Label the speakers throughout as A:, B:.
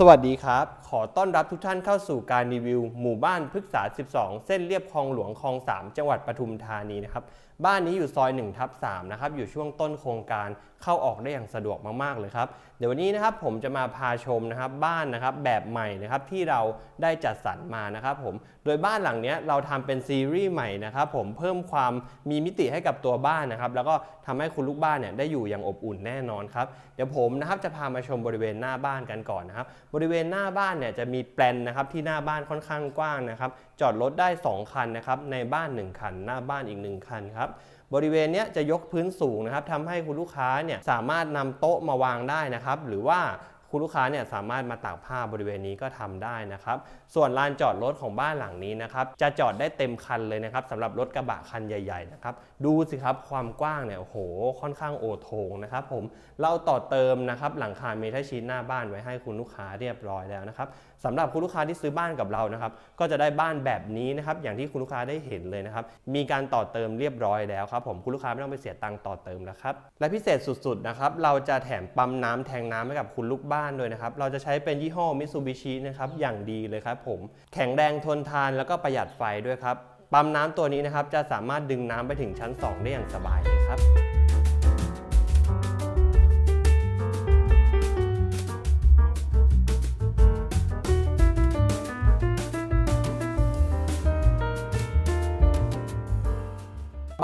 A: สวัสดีครับ ขอต้อนรับทุกท่านเข้าสู่การรีวิว หมู่บ้านพฤกษา 12 เส้นเรียบคลองหลวงคลอง 3 จังหวัดปทุมธานีนะครับ บ้านนี้อยู่ซอย1ทับ3นะครับ อยู่ช่วงต้นโครงการเข้าออกได้อย่างสะดวกมาก ๆ เลยครับ เดี๋ยววันนี้นะครับผมจะมาพาชมนะครับบ้านนะครับแบบใหม่นะครับที่เราได้จัดสรรมานะครับผม โดยบ้านหลังนี้เราทำเป็นซีรีส์ใหม่นะครับผมเพิ่มความมีมิติให้กับตัวบ้านนะครับ แล้วก็ทำให้คุณลูกบ้านเนี่ยได้อยู่อย่างอบอุ่นแน่นอนครับ เดี๋ยวผมนะครับจะพามาชมบริเวณหน้าบ้านกันก่อนนะครับบริเวณหน้าบ้านเนี่ยจะมีแปลนนะครับที่หน้าบ้านค่อนข้างกว้างนะครับ จอดรถได้ 2 คันนะครับในบ้าน 1 คัน หน้าบ้านอีก 1 คันครับบริเวณนี้จะยกพื้นสูงนะครับทำให้คุณลูกค้าเนี่ยสามารถนำโต๊ะมาวางได้นะครับ หรือว่า คุณลูกค้าเนี่ยสามารถมาตากผ้าบริเวณนี้ก็ทำได้นะครับ ส่วนลานจอดรถของบ้านหลังนี้นะครับจะจอดได้เต็มคันเลยนะครับสำหรับรถกระบะคันใหญ่ๆนะครับดูสิครับความกว้างเนี่ยโหค่อนข้างโอโถงนะครับผมเราต่อเติมนะครับหลังคาเมทัลชีทหน้าบ้านไว้ให้คุณลูกค้าเรียบร้อยแล้วนะครับสำหรับคุณลูกค้าที่ซื้อบ้านกับเรานะครับก็จะได้บ้านแบบนี้นะครับอย่างที่คุณลูกค้าได้เห็นเลยนะครับมีการต่อเติมเรียบร้อยแล้วครับผมคุณลูกค้าไม่ต้องไปเสียตังค์ต่อเติมแล้วครับและพิเศษสุดๆนะครับเราจะแถมปั๊มน้ำแทงน้ำให้กับคุณลูกบ้านด้วยนะครับ เราจะใช้เป็นยี่ห้อมิตซูบิชินะครับอย่างดีเลยครับผม แข็งแรงทนทานแล้วก็ประหยัดไฟด้วยครับ ปั๊มน้ำตัวนี้นะครับจะสามารถดึงน้ำไปถึงชั้น 2 ได้อย่างสบายเลยครับ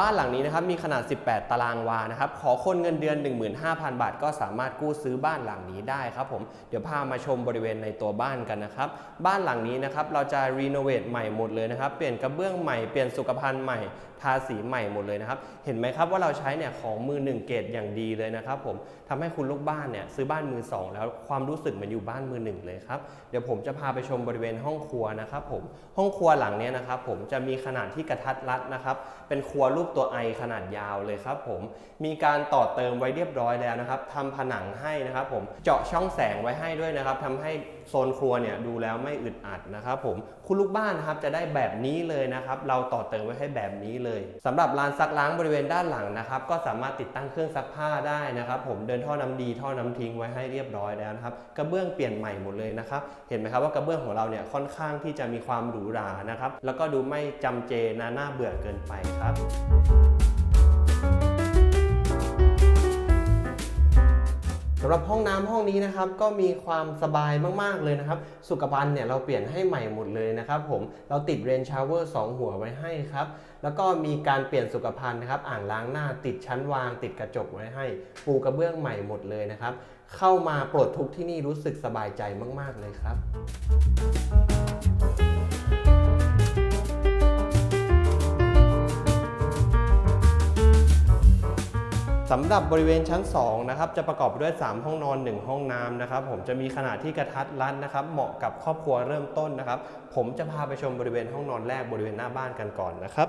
A: บ้านหลังนี้นะครับมีขนาด 18 ตารางวานะครับขอคนเงินเดือน 15,000 บาท ก็สามารถกู้ซื้อบ้านหลังนี้ได้ครับผมเดี๋ยวพามาชมบริเวณในตัวบ้านกันนะครับบ้านหลังนี้นะครับเราจะรีโนเวทใหม่หมดเลยนะครับเปลี่ยนกระเบื้องใหม่เปลี่ยนสุขภัณฑ์ใหม่ทาสีใหม่หมดเลยนะครับเห็นไหมครับว่าเราใช้เนี่ยของมือหนึ่งเกรดอย่างดีเลยนะครับผมทำให้คุณลูกบ้านเนี่ยซื้อบ้านมือสองแล้วความรู้สึกเหมือนอยู่บ้านมือหนึ่งเลยครับเดี๋ยวผมจะพาไปชมบริเวณห้องครัวนะครับผมห้องครัวหลังเนี้ยนะครับผมจะมีขนาดที่กระทัดรัดนะครับเป็นครัวรูปตัวไอขนาดยาวเลยครับผมมีการต่อเติมไว้เรียบร้อยแล้วนะครับทำผนังให้นะครับผมเจาะช่องแสงไว้ให้ด้วยนะครับทำให้โซนครัวเนี่ยดูแล้วไม่อึดอัดนะครับผมคุณลูกบ้านนะครับจะได้แบบนี้เลยนะครับเราต่อเติมไว้ให้แบบนี้เลยสำหรับลานซักล้างบริเวณด้านหลังนะครับก็สามารถติดตั้งเครื่องซักผ้าได้นะครับ ผมเดินท่อน้ำดีท่อน้ำทิ้งไว้ให้เรียบร้อยแล้วนะครับกระเบื้องเปลี่ยนใหม่หมดเลยนะครับเห็นไหมครับว่ากระเบื้องของเราเนี่ยค่อนข้างที่จะมีความหรูหรานะครับแล้วก็ดูไม่จำเจนาน่าเบื่อเกินไปครับสำหรับห้องน้ำห้องนี้นะครับก็มีความสบายมากๆเลยนะครับ สุขภัณฑ์เนี่ยเราเปลี่ยนให้ใหม่หมดเลยนะครับ ผมเราติดเรนชาวเวอร์2หัวไว้ให้ครับแล้วก็มีการเปลี่ยนสุขภัณฑ์นะครับ อ่างล้างหน้าติดชั้นวาง ติดกระจกไว้ให้ ปูกระเบื้องใหม่หมดเลยนะครับ เข้ามาปลดทุกที่นี่รู้สึกสบายใจมาก ๆเลยครับ สำหรับบริเวณชั้น2นะครับจะประกอบด้วย 3 ห้องนอน 1 ห้องน้ำนะครับผมจะมีขนาดที่กระทัดรัดนะครับ เหมาะกับครอบครัวเริ่มต้นนะครับ ผมจะพาไปชมบริเวณห้องนอนแรกบริเวณหน้าบ้านกันก่อนนะครับ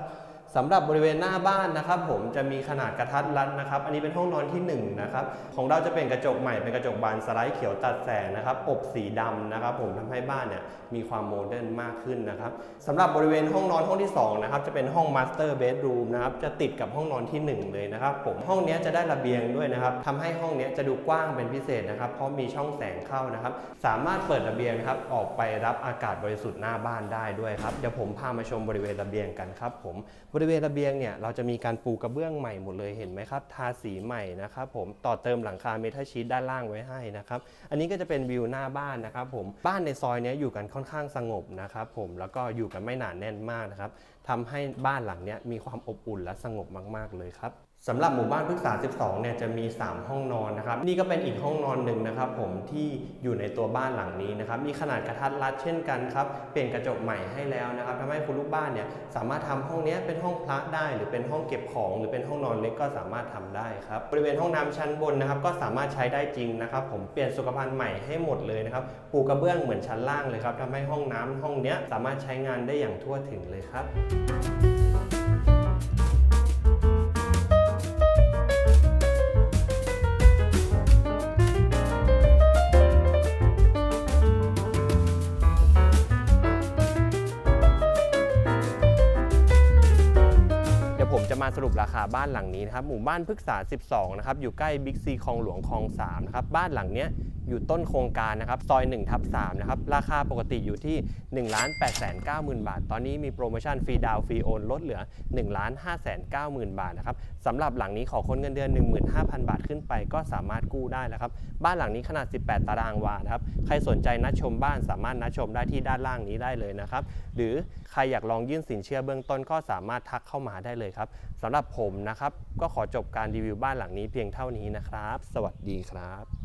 A: สำหรับบริเวณหน้าบ้านนะครับ ผมจะมีขนาดกระทัดรัดนะครับ อันนี้เป็นห้องนอนที่1นะครับของเราจะเป็นกระจกใหม่เป็นกระจกบานสไลด์เขียวตัดแสงนะครับอบสีดำนะครับ ผมทำให้บ้านเนี่ยมีความโมเดิร์นมากขึ้นนะครับสำหรับบริเวณห้องนอนห้องที่สองนะครับจะเป็นห้องมาสเตอร์เบดรูมนะครับจะติดกับห้องนอนที่หนึ่งเลยนะครับ ผมห้องนี้จะได้ระเบียงด้วยนะครับทำให้ห้องนี้จะดูกว้างเป็นพิเศษนะครับ เพราะมีช่องแสงเข้านะครับ สามารถเปิดระเบียงครับออกไปรับอากาศบริสุทธิ์หน้าบ้านได้ด้วยครับเดี๋ยวผมพามาชมบริเวณระเบียงกันครับ ผมบริเวณระเบียงเนี่ยเราจะมีการปูกระเบื้องใหม่หมดเลยเห็นไหมครับ ทาสีใหม่นะครับผมต่อเติมหลังคาเมทัลชีตด้านล่างไว้ให้นะครับ อันนี้ก็จะเป็นวิวหน้าบ้านนะครับผมบ้านในซอยนี้อยู่กันค่อนข้างสงบนะครับผมแล้วก็อยู่กันไม่หนาแน่นมากนะครับทำให้บ้านหลังนี้มีความอบอุ่นและสงบมาก ๆเลยครับ สำหรับหมู่บ้านพฤกษา 12 เนี่ยจะมี 3 ห้องนอนนะครับ นี่ก็เป็นอีกห้องนอนหนึ่งนะครับ ผมที่อยู่ในตัวบ้านหลังนี้นะครับ มีขนาดกระทัดรัดเช่นกันครับเปลี่ยนกระจกใหม่ให้แล้วนะครับทำให้คุณลูกบ้านเนี่ยสามารถทำห้องนี้เป็นห้องพระได้ หรือเป็นห้องเก็บของ หรือเป็นห้องนอนเล็กก็สามารถทำได้ครับบริเวณห้องน้ำชั้นบนนะครับ ก็สามารถใช้ได้จริงนะครับ ผมเปลี่ยนสุขภัณฑ์ใหม่ให้หมดเลยนะครับปูกระเบื้องเหมือนชั้นล่างเลยครับทำให้ห้องน้ำห้องนี้สามารถใช้งานได้อย่างทั่วถึงเลยครับ มาสรุปราคาบ้านหลังนี้นะครับหมู่บ้านพฤกษา 12 นะครับอยู่ใกล้บิ๊กซีคลองหลวงคลอง3นะครับบ้านหลังนี้อยู่ต้นโครงการนะครับซอย1ทับ3นะครับราคาปกติอยู่ที่ 1 8 9 0 0 0 0 บาท ตอนนี้มีโปรโมชั่นฟรีดาวฟรีโอนลดเหลือ 1 5 9 0 0 0 0 บาทนะครับสำหรับหลังนี้ขอคนเงินเดือน 15,000 บาทขึ้นไป ก็สามารถกู้ได้แล้วครับบ้านหลังนี้ขนาด 18 ตารางวานะครับใครสนใจนัดชมบ้านสามารถนัดชมได้ที่ด้านล่างนี้ได้เลยนะครับหรือใครอยากลองยื่นสินเชื่อเบื้องต้นก็สามารถทักเข้ามาได้เลยครับ สำหรับผมนะครับ ก็ขอจบการรีวิวบ้านหลังนี้เพียงเท่านี้นะครับ สวัสดีครับ